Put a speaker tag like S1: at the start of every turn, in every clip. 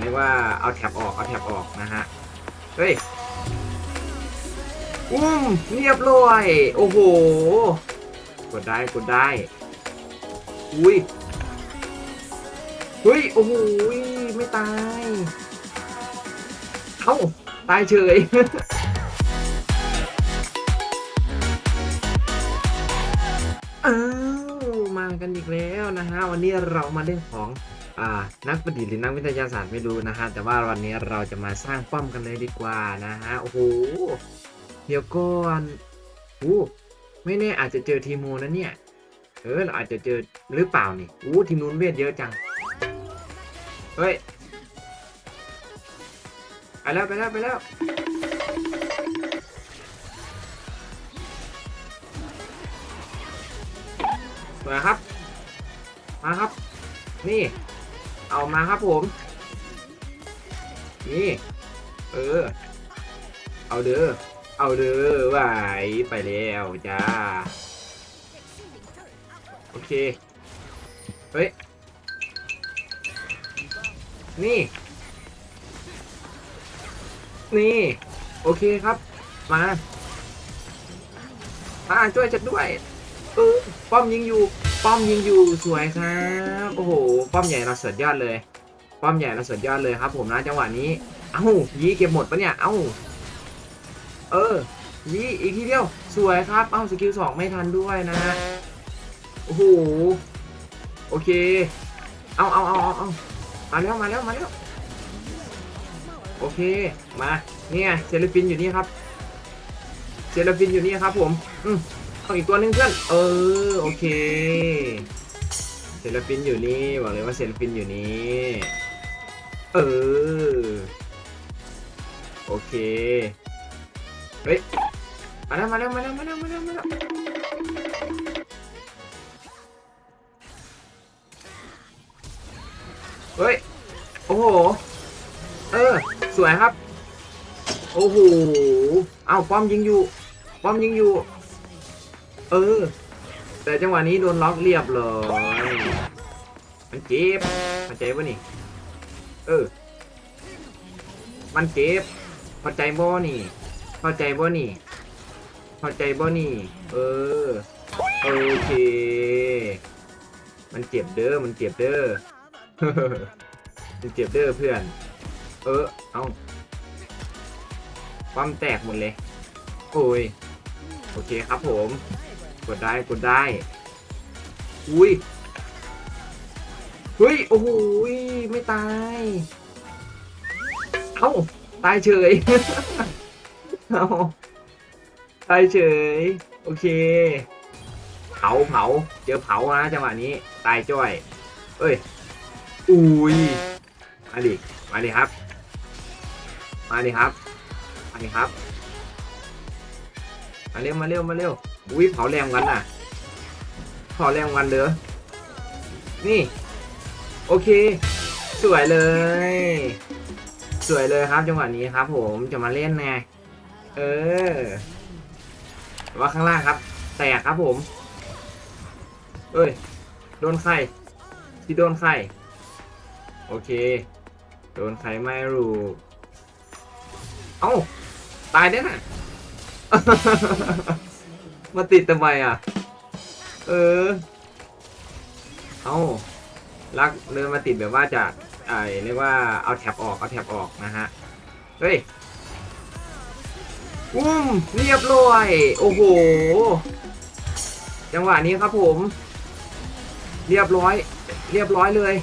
S1: เรียกว่าเอาแท็บออกเอาแท็บออกนะฮะ เฮ้ยอุ้มเรียบร้อย โอ้โห กดได้กดได้ อุ้ยเฮ้ยโอ้โหไม่ตายเอ้าตายเฉยอ้าวมากันอีกแล้วนะฮะวันนี้เรามาเล่นของ นักประดิษฐ์หรือนักวิทยาศาสตร์ไม่รู้นะฮะ แต่ว่าวันนี้เราจะมาสร้างป้อมกันเลยดีกว่านะฮะ โอ้โห เดี๋ยวก่อนโอ้ไม่แน่อาจจะเจอทีมโมนะเนี่ย เออเราอาจจะเจอหรือเปล่านี่อู้ทีมนู้นเวทเยอะจัง เฮ้ย ไปแล้วไปแล้วไปแล้วมาครับ มาครับ นี่ เอามาครับผม นี่ เออ เอาเด้อ เอาเด้อไหวไปแล้วจ้า โอเค เฮ้ย นี่ นี่ โอเคครับ มามาช่วยฉันด้วยเออป้อมยิงอยู่ ป้อมยิงอยู่สวยครับโอ้โหป้อมใหญ่เราสุดยอดเลย ป้อมใหญ่เราสุดยอดเลยครับ ผมนะจังหวะนี้เอ้ายีเก็บหมดปะเนี่ยเอ้าเออยีอีกทีเดียวสวยครับเอ้าสกิลสองไม่ทันด้วยนะฮะโอ้โหโอเคเอาเอาเอาเอาเอามาแล้วมาแล้วมาแล้วโอเคมาเนี่ไงเซลฟินอยู่นี่ครับเซลฟินอยู่นี่ครับผมอืม เอาอีกตัวหนึงเพื่อน เออ โอเคเซเลฟินอยู่นี่ บอกเลยว่าเซเลฟินอยู่นี่ เออ โอเค เฮ้ย มาแล้วมาแล้วมาแล้วมาแล้วมาแล้วมาแล้วเฮ้ย โอ้โห เออ สวยครับ โอ้โห เอาป้อมยิงอยู่ ป้อมยิงอยู่ เออ แต่จังหวะนี้โดนล็อกเรียบเลยมันเจ็บเข้าใจปะนี่ เออ มันเจ็บเข้าใจบ่นี่เข้าใจบ่นี่เข้าใจบ่นี่ เออ โอเค มันเจ็บเด้อ มันเจ็บเด้อมันเจ็บเด้อเพื่อน เออ เอาความแตกหมดเลย โอ้ย โอเคครับผม กดได้กดได้ อุ้ยเฮ้ย โอ้โหไม่ตาย เอ้า ตายเฉย เอ้า ตายเฉย โอเค เผาเผา เจอเผานะจังหวะนี้ ตายจ้อย เอ้ย อุ้ย มาดิ มาดิครับ มาดิครับ มาดิครับ มาเร็ว มาเร็ว มาเร็ว อุ้ยเผาแรงวันน่ะเผาแรงวันเด้อนี่ โอเค สวยเลย สวยเลยครับจังหวะนี้ครับ ผมจะมาเล่นไงเออว่าข้างล่างครับ แตกครับผม เอ้ย โดนใครที่โดนใครโอเค โดนใครไม่รู้ เอ้า ตายได้น่ะ มาติดทำไมอะ เออ เอาลักเดินมาติดแบบว่าจะไอเรียกว่าเอาแท็บออกเอาแท็บออกนะฮะ เฮ้ยอุ้มเรียบร้อย โอ้โห จังหวะนี้ครับผม เรียบร้อย เรียบร้อยเลย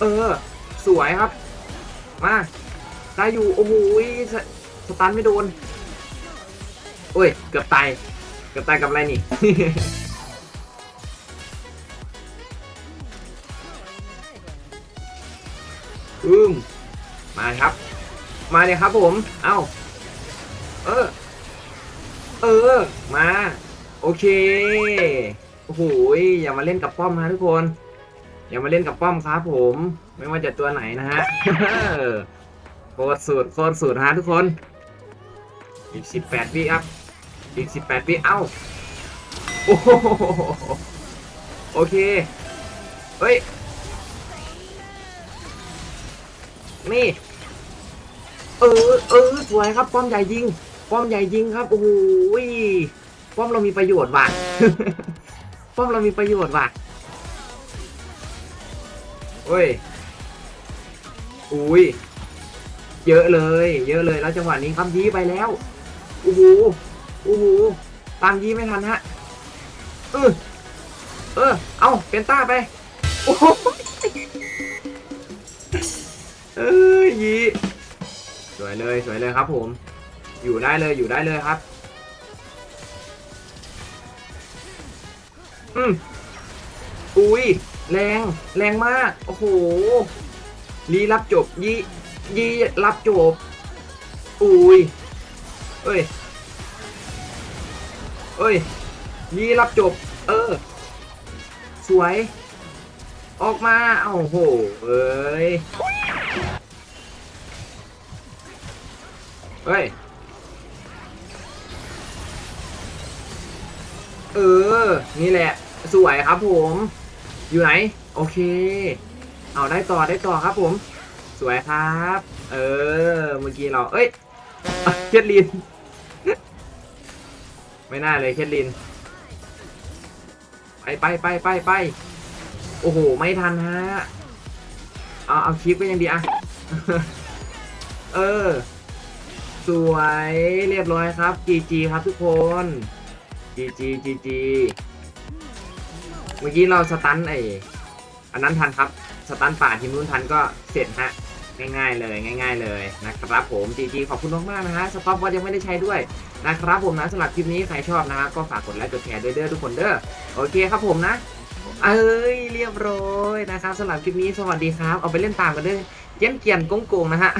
S1: เออ สวยครับ มาได้อยู่ โอ้โหสสตันไม่โดน โอ้ย เกือบตาย กือบตายกับอะไรนี่ อืมมาครับ มาเลยครับผม เอ้า เออ เออ มา โอเค โอ้โหอย่ามาเล่นกับป้อมนะทุกคน อย่ามาเล่นกับป้อมครับผม ไม่ว่าจะตัวไหนนะฮะโคตรสุดโคตรสุดฮะทุกคน อีกสิบแปดวิครับ อีกสิบแปดวิเอ้า โอ้โหโอเค เฮ้ย นี่ เออ เออ สวยครับ ป้อมใหญ่ยิง ป้อมใหญ่ยิงครับ โอ้โหยป้อมเรามีประโยชน์ว่ะ ป้อมเรามีประโยชน์ว่ะโอ้ย อุ้ย เยอะเลย เยอะเลย แล้วจังหวะนี้ครับยี้ไปแล้ว โอ้โห โอ้โหตามยี้ไม่ทันฮะเออเออ เอาเป็นต้าไป โอ้โหเอ้ยยีสวยเลยสวยเลยครับผม อยู่ได้เลยอยู่ได้เลยครับ อืมอุ้ย แรง แรงมาก โอ้โหลีรับจบยียีรับจบ อุ้ยเอ้ย เอ้ยยีรับจบ เออ สวย ออกมาเอ้าโห เอ้ย เฮ้ย เออ นี่แหละ สวยครับผม อยู่ไหน โอเค เอาได้ต่อได้ต่อครับผม สวยครับ เออ เมื่อกี้เรา เอ้ยอะเคทลิน ไม่น่าเลยเคทลิน ไปไปไปไปไปโอ้โห ไม่ทันฮะ เอาเอาคลิปก็ยังดีอะเออ สวยเรียบร้อยครับ GG ครับทุกคน GG GG เมื่อกี้เราสตันไออันนั้นทันครับ สตันป่าทีมนู้นทันก็เสร็จฮะ ง่ายๆเลยง่าย ๆ เลยนะครับผมจริงๆขอบคุณมากๆนะฮะสต็อปวอตยังไม่ได้ใช้ด้วยนะครับผมนะสำหรับคลิปนี้ใครชอบนะฮะก็ฝากกดไลค์กดแชร์ด้วยเด้อทุกคนเด้อโอเคครับผมนะเอ้ยเรียบร้อยนะครับสำหรับคลิปนี้สวัสดีครับ เอาไปเล่นตามกันด้วยเยี่ยมเกียนโกงๆนะฮะ